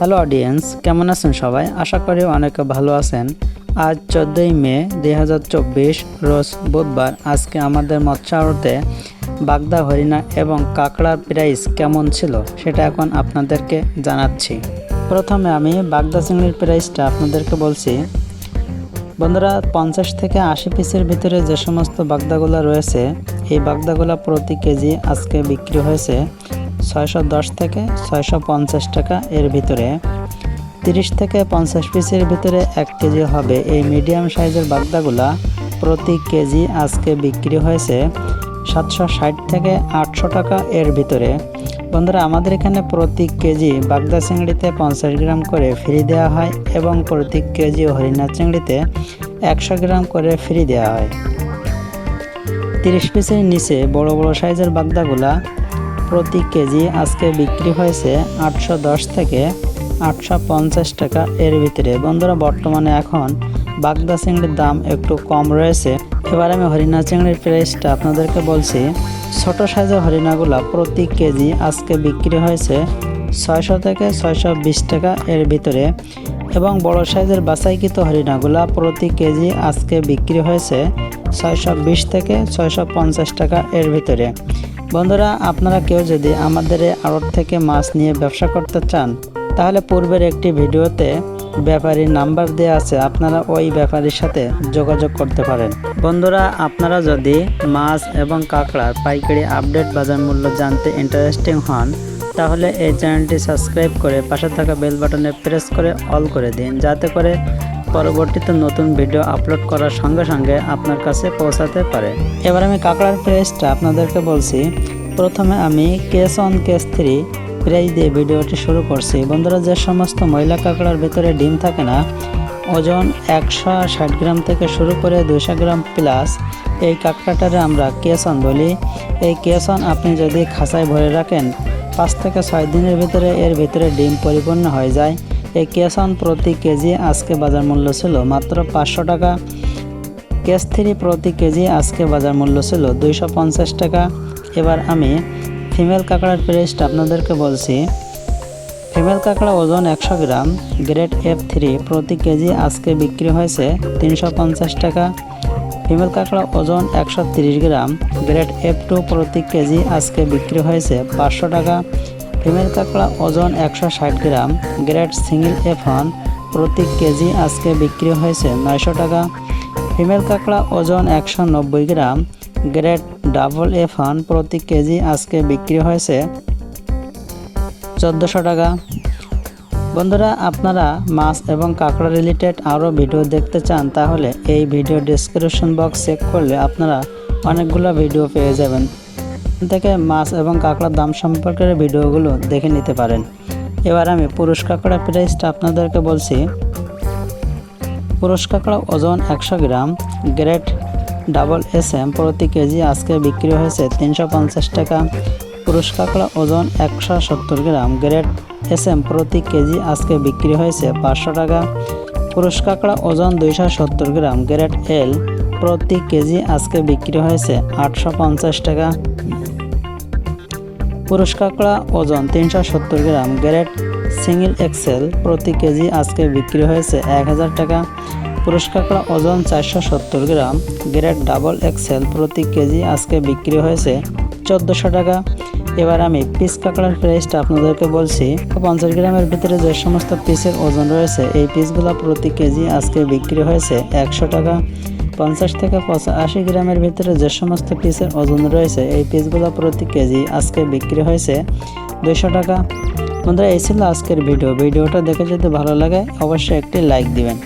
Hello audience, কেমন আছেন সবাই? আশা করি অনেকে ভালো আছেন। আজ চোদ্দোই মে দুই হাজার চব্বিশ, রোজ বুধবার। আজকে আমাদের মৎস্য আড়তে বাগদা হরিণা এবং কাঁকড়ার প্রাইস কেমন ছিল সেটা এখন আপনাদেরকে জানাচ্ছি। প্রথমে আমি বাগদা চিংড়ির প্রাইসটা আপনাদেরকে বলছি। বন্ধুরা, পঞ্চাশ থেকে আশি পিসের ভিতরে যে সমস্ত বাগদাগুলো রয়েছে, এই বাগদাগুলো প্রতি কেজি আজকে বিক্রি হয়েছে। ছয়শো দশ থেকে ছয়শো পঞ্চাশ টাকা এর ভিতরে। তিরিশ থেকে পঞ্চাশ পিসের ভিতরে এক কেজি হবে। এই মিডিয়াম সাইজের বাগদাগুলা প্রতি কেজি আজকে বিক্রি হয়েছে সাতশো ষাট থেকে আটশো টাকা এর ভিতরে। বন্ধুরা, আমাদের এখানে প্রতি কেজি বাগদা চিংড়িতে পঞ্চাশ গ্রাম করে ফ্রি দেওয়া হয় এবং প্রতি কেজি হরিণা চিংড়িতে একশো গ্রাম করে ফ্রি দেওয়া হয়। তিরিশ পিসের নিচে বড় বড় সাইজের বাগদাগুলা প্রতি কেজি আজকে বিক্রি হয়েছে আটশো দশ থেকে আটশো পঞ্চাশ টাকা। এর ভিতরে বন্ধুরা বর্তমানে এখন বাগদা চিংড়ির দাম একটু কম রয়েছে। এবার আমি হরিণা চিংড়ির প্রাইসটা আপনাদেরকে বলছি, ছোট সাইজের হরিণাগুলা প্রতি কেজি আজকে বিক্রি হয়েছে ছয়শো থেকে ছয়শো বিশ টাকা এর ভিতরে। এবং বড় সাইজের বাছাইকৃত হরিণাগুলা প্রতি কেজি আজকে বিক্রি হয়েছে ছয়শো বিশ থেকে ছয়শো পঞ্চাশ টাকা এর ভিতরে। বন্ধুরা, আপনারা কেউ যদি আমাদের আড়ত থেকে মাছ নিয়ে ব্যবসা করতে চান, তাহলে পূর্বের একটি ভিডিওতে ব্যাপারীর নাম্বার দেওয়া আছে, আপনারা ওই ব্যাপারীর সাথে যোগাযোগ করতে পারেন। বন্ধুরা, আপনারা যদি মাছ এবং কাঁকড়ার পাইকারি আপডেট বাজার মূল্য জানতে ইন্টারেস্টিং হন, তাহলে এই চ্যানেলটি সাবস্ক্রাইব করে পাশে থাকা বেল বাটনে প্রেস করে অল করে দিন, যাতে করে পরবর্তীতে নতুন ভিডিও আপলোড করার সঙ্গে সঙ্গে আপনার কাছে পৌঁছাতে পারে। এবার আমি কাঁকড়ার প্রাইসটা আপনাদেরকে বলছি। প্রথমে আমি case on case three price দিয়ে ভিডিওটি শুরু করছি। বন্ধুরা, যে সমস্ত ময়লা কাঁকড়ার ভিতরে ডিম থাকে না, ওজন একশো ষাট গ্রাম থেকে শুরু করে দুশো গ্রাম প্লাস এই কাঁকড়াটারে আমরা কেসন বলি। এই কেসন আপনি যদি খাঁচায় ভরে রাখেন, পাঁচ থেকে ছয় দিনের ভিতরে এর ভিতরে ডিম পরিপূর্ণ হয়ে যায়। এই কেসন প্রতি কেজি আজকে বাজার মূল্য ছিল মাত্র পাঁচশো টাকা। কেস থ্রি প্রতি কেজি আজকে বাজার মূল্য ছিল দুইশো পঞ্চাশ টাকা। এবার আমি ফিমেল কাঁকড়ার প্রাইসটা আপনাদেরকে বলছি। ফিমেল কাঁকড়া ওজন একশো গ্রাম, গ্রেড এফ থ্রি প্রতি কেজি আজকে বিক্রি হয়েছে তিনশো পঞ্চাশ টাকা। ফিমেল কাঁকড়া ওজন একশো গ্রাম, গ্রেড এফ টু প্রতি কেজি আজকে বিক্রি হয়েছে পাঁচশো টাকা। ফিমেল কাঁকড়া ওজন একশো ষাট gram, grade single F one প্রতি কেজি আজকে বিক্রি হয়েছে নয়শো টাকা। ফিমেল কাঁকড়া ওজন একশো নব্বই gram, grade double F one প্রতি কেজি আজকে বিক্রি হয়েছে চোদ্দোশো টাকা। বন্ধুরা, আপনারা মাছ এবং কাঁকড়া রিলেটেড আরও ভিডিও দেখতে চান, তাহলে এই ভিডিও ডিসক্রিপশন বক্স চেক করলে আপনারা অনেকগুলো ভিডিও পেয়ে যাবেন। থেকে মাছ এবং কাঁকড়ার দাম সম্পর্কের ভিডিওগুলো দেখে নিতে পারেন। এবার আমি পুরুষ কাঁকড়া প্রাইসটা আপনাদেরকে বলছি। পুরুষ কাঁকড়া ওজন একশো gram, grade double S M প্রতি কেজি আজকে বিক্রি হয়েছে তিনশো পঞ্চাশ টাকা। পুরুষ কাঁকড়া ওজন একশো সত্তর গ্রাম, গ্রেড এস এম প্রতি কেজি আজকে বিক্রি হয়েছে পাঁচশো টাকা। পুরুষ কাঁকড়া ওজন দুইশো সত্তর গ্রাম, গ্রেড এল প্রতি কেজি আজকে বিক্রি হয়েছে আটশো পঞ্চাশ টাকা। পুরুষ কাঁকড়া ওজন তিনশো সত্তর গ্রাম। গ্রেড সিঙ্গেল এক্সেল প্রতি কেজি আজকে বিক্রি হয়েছে এক হাজার টাকা। পুরুষ কাঁকড়া ওজন চারশো সত্তর গ্রাম। গ্রেড ডাবল এক্সেল প্রতি কেজি আজকে বিক্রি হয়েছে চোদ্দোশো টাকা। এবার আমি পিস কাঁকড়ার প্রাইসটা আপনাদেরকে বলছি। পঞ্চাশ গ্রামের ভিতরে যে সমস্ত পিসের ওজন রয়েছে, এই পিসগুলো প্রতি কেজি আজকে বিক্রি হয়েছে একশো টাকা। পঞ্চাশ থেকে আশি গ্রামের ভিতরে যে সমস্ত পিসের ওজন রয়েছে, এই পিসগুলো প্রতি কেজি আজকে বিক্রি হয়েছে দুশো টাকা। বন্ধুরা, এই ছিল আজকের ভিডিও। ভিডিওটা দেখে যদি ভালো লাগে, অবশ্যই একটি লাইক দিবেন।